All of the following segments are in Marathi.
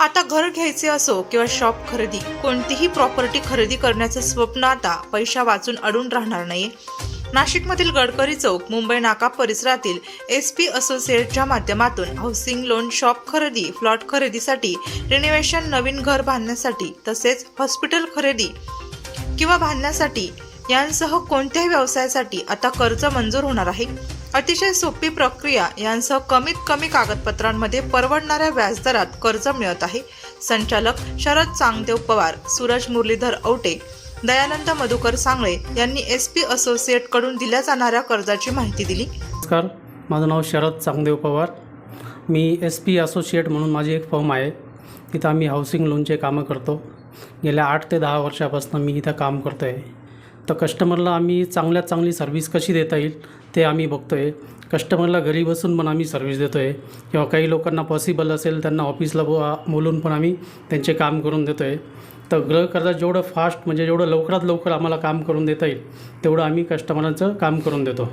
आता घर घ्यायचे असो किंवा शॉप खरेदी कोणतीही प्रॉपर्टी खरेदी करण्याचं स्वप्न आता पैशा वाचून अडून राहणार नाही नाशिकमधील गडकरी चौक मुंबई नाका परिसरातील एस पी असोसिएटच्या माध्यमातून हाऊसिंग लोन शॉप खरेदी प्लॉट खरेदीसाठी रिनोव्हेशन नवीन घर बांधण्यासाठी तसेच हॉस्पिटल खरेदी किंवा बांधण्यासाठी यांसह कोणत्याही व्यवसायासाठी आता कर्ज मंजूर होणार आहे. अतिशय सोपी प्रक्रिया यांसह कमीत कमी कागदपत्रांमध्ये परवडणाऱ्या व्याजदरात कर्ज मिळत आहे. संचालक शरद चांगदेव पवार सूरज मुरलीधर औटे दयानंद मधुकर सांगळे यांनी एस पी असोसिएटकडून दिल्या जाणाऱ्या कर्जाची माहिती दिली. नमस्कार माझं नाव शरद चांगदेव पवार. मी एस पी असोसिएट म्हणून माझी एक फर्म आहे. तिथं आम्ही हाऊसिंग लोनचे कामं करतो. गेल्या आठ ते दहा वर्षापासून मी इथं काम करतो आहे तर कस्टमरला आम्ही चांगल्यात चांगली सर्व्हिस कशी देता येईल ते आम्ही बघतो आहे कस्टमरला घरी बसून पण आम्ही सर्व्हिस देतो आहे किंवा काही लोकांना पॉसिबल असेल त्यांना ऑफिसला बो बोलून पण आम्ही त्यांचे काम करून देतो आहे तर गृहकर्ज जेवढं फास्ट म्हणजे जेवढं लवकरात लवकर आम्हाला काम करून देता येईल तेवढं आम्ही कस्टमरांचं काम करून देतो.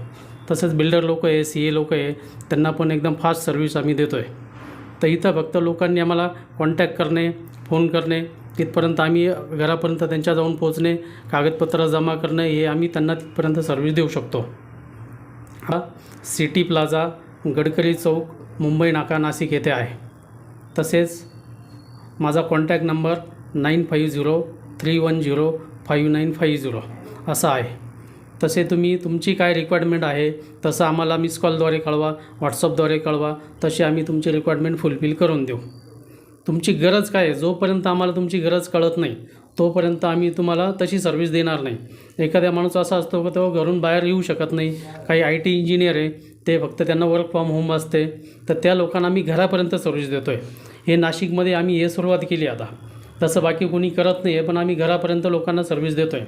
तसंच बिल्डर लोक आहे सी ए लोक आहे त्यांना पण एकदम फास्ट सर्व्हिस आम्ही देतो आहे तर इथं फक्त लोकांनी आम्हाला कॉन्टॅक्ट करणे फोन करणे तिथपर्यंत आम्ही घरापर्यंत त्यांच्या जाऊन पोहोचणे कागदपत्र जमा करणे हे आम्ही त्यांना तिथपर्यंत सर्व्हिस देऊ शकतो. हा सिटी प्लाझा गडकरी चौक मुंबई नाका नाशिक येथे आहे. तसेच माझा contact number nine five zero three one zero five nine five zero असा आहे. तसे तुम्ही तुमची काय रिक्वायरमेंट आहे तसं आम्हाला मिस कॉलद्वारे कळवा व्हॉट्सअपद्वारे कळवा तसे आम्ही तुमची रिक्वायरमेंट फुलफिल करून देऊ. तुमची गरज काय आहे? जोपर्यंत आम्हाला तुमची गरज कळत नाही तोपर्यंत आम्ही तुम्हाला तशी सर्व्हिस देणार नाही. एखाद्या माणूस असा असतो की तो घरून बाहेर येऊ शकत नाही. काही आय टी इंजिनियर आहे ते फक्त त्यांना वर्क फ्रॉम होम असते. तर त्या लोकांना आम्ही घरापर्यंत सर्व्हिस देतो आहे हे नाशिकमध्ये आम्ही हे सुरुवात केली आता. तसं बाकी कोणी करत नाही आहे पण आम्ही घरापर्यंत लोकांना सर्व्हिस देतो आहे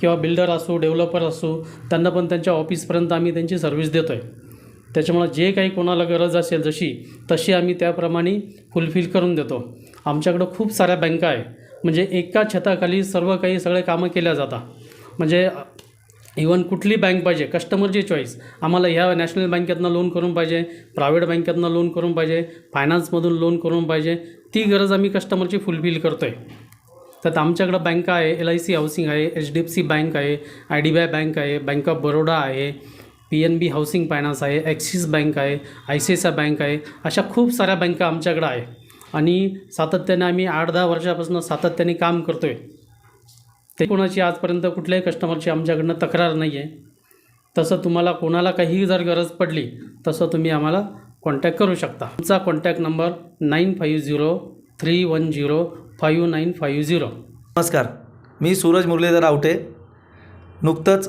किंवा बिल्डर असो डेव्हलपर असो त्यांना पण त्यांच्या ऑफिसपर्यंत आम्ही त्यांची सर्व्हिस देतो आहे त्याच्यामुळं जे काही कोणाला गरज असेल जशी तशी आम्ही त्याप्रमाणे फुलफिल करून देतो. आमच्याकडं खूप साऱ्या बँका आहे म्हणजे एका छताखाली सर्व काही सगळे कामं केल्या जातात. म्हणजे इवन कुठली बँक पाहिजे कस्टमरची चॉईस आम्हाला ह्या नॅशनल बँकेतनं लोन करून पाहिजे प्रायव्हेट बँकेतनं लोन करून पाहिजे फायनान्समधून लोन करून पाहिजे ती गरज आम्ही कस्टमरची फुलफिल करतो आहे त्यात आमच्याकडं बँका आहे एल आय सी हाऊसिंग आहे H D F C bank आहे I D B I bank आहे बँक ऑफ बरोडा आहे P N B housing finance आहे ॲक्सिस बँक आहे आय सी आय बँक आहे अशा खूप साऱ्या बँका आमच्याकडं आहे. आणि सातत्याने आम्ही आठ दहा वर्षापासून सातत्याने काम करतो आहे ते कोणाची आजपर्यंत कुठल्याही कस्टमरची आमच्याकडनं तक्रार नाही आहे तसं तुम्हाला कोणाला काहीही जर गरज पडली तसं तुम्ही आम्हाला कॉन्टॅक्ट करू शकता. आमचा contact number nine five zero three one zero five nine five zero नमस्कार मी सूरज मुरलीधर आवटे. नुकतंच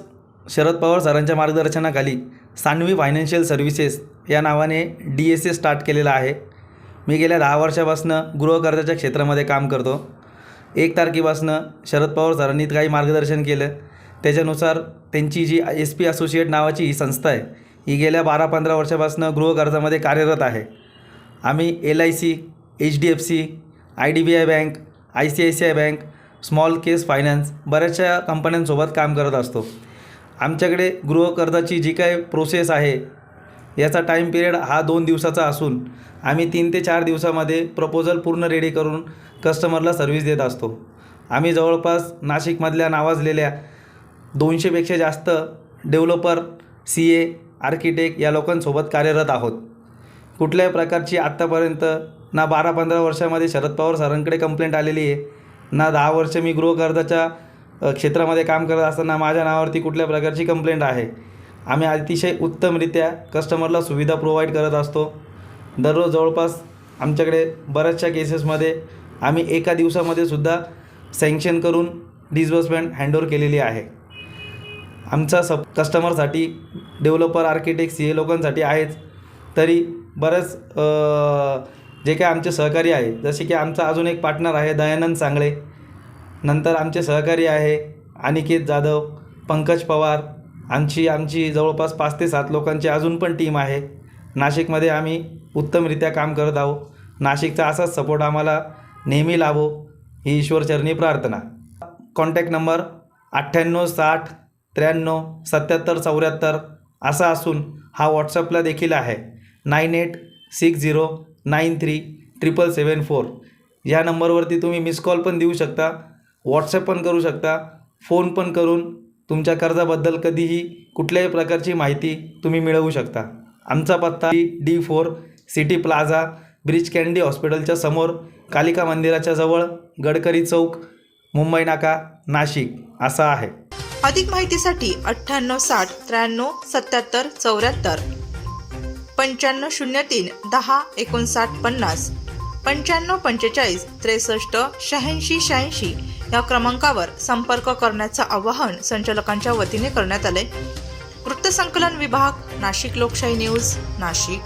शरद पवार सरांच्या मार्गदर्शनाखाली सान्वी फायनान्शियल सर्व्हिसेस या नावाने डी एस ए स्टार्ट केलेला आहे. मी गेल्या दहा वर्षापासून गृहकर्जाच्या क्षेत्रामध्ये काम करतो. एक तारखेपासून शरद पवार सरांनी काही मार्गदर्शन केलं. त्याच्यानुसार त्यांची जी एस पी असोसिएट नावाची ही संस्था आहे ही गेल्या बारा पंधरा वर्षापासनं गृहकर्जामध्ये कार्यरत आहे. आम्ही L I C H D F C I D B I bank I C I C I bank small case finance बऱ्याचशा कंपन्यांसोबत काम करत असतो. आमच्याकडे गृहकर्जाची जी काय प्रोसेस आहे याचा टाईम पिरियड हा दोन दिवसाचा असून आम्ही तीन ते चार दिवसामध्ये प्रपोजल पूर्ण रेडी करून कस्टमरला सर्व्हिस देत असतो. आम्ही जवळपास नाशिकमधल्या नावाजलेल्या दोनशेपेक्षा जास्त डेव्हलपर सी ए आर्किटेक्ट या लोकांसोबत कार्यरत आहोत. कुठल्याही प्रकारची आत्तापर्यंत ना बारा पंधरा वर्षामध्ये शरद पवार सरांकडे कंप्लेंट आलेली आहे ना दहा वर्ष मी गृहकर्जाच्या क्षेत्रामध्ये काम करत असताना माझ्या नावावरती कुठल्या प्रकारची कंप्लेंट आहे? आम्ही अतिशय उत्तमरित्या कस्टमरला सुविधा प्रोव्हाइड करत असतो. दररोज जवळपास आमच्याकडे बऱ्याचशा केसेसमध्ये आम्ही एका दिवसामध्ये सुद्धा सँक्शन करून डिस्बर्समेंट हँडओवर केलेली आहे. आमचा सब कस्टमरसाठी डेव्हलपर आर्किटेक्ट सी ए लोकांसाठी आहेच. तरी बरेच जे काय आमचे सहकारी आहे जसे की आमचा अजून एक पार्टनर आहे दयानंद सांगळे. नंतर आमचे सहकारी आहे अनिकेत जाधव पंकज पवार आमची आमची जवळपास पाच ते सात लोकांची अजून पण टीम आहे. नाशिकमध्ये आम्ही उत्तमरित्या काम करत आहोत. नाशिकचा असाच सपोर्ट आम्हाला नेहमी लाभो ही ईश्वरचरणी प्रार्थना. कॉन्टॅक्ट नंबर अठ्ठ्याण्णव साठ त्र्याण्णव सत्याहत्तर चौऱ्याहत्तर असा असून हा व्हॉट्सअपला देखील आहे. Nine eight six zero nine three triple seven four. या नंबरवरती तुम्ही मिस कॉल पण देऊ शकता. व्हॉट्सॲप पण करू शकता फोन पण करून तुमच्या कर्जाबद्दल कधीही कुठल्याही प्रकारची माहिती तुम्ही मिळवू शकता. आमचा पत्ता D four city plaza breach candy हॉस्पिटलच्या समोर कालिका मंदिराच्या जवळ गडकरी चौक मुंबई नाका नाशिक असा आहे. अधिक माहितीसाठी अठ्ठ्याण्णव साठ त्र्याण्णव सत्याहत्तर चौऱ्याहत्तर पंच्याण्णव शून्य तीन दहा एकोणसाठ पन्नास. पंच्याण्णव पंचेचाळीस त्रेसष्ट शहाऐंशी शहाऐंशी या क्रमांकावर संपर्क करण्याचं आवाहन संचालकांच्या वतीने करण्यात आले वृत्तसंकलन विभाग नाशिक लोकशाही न्यूज नाशिक.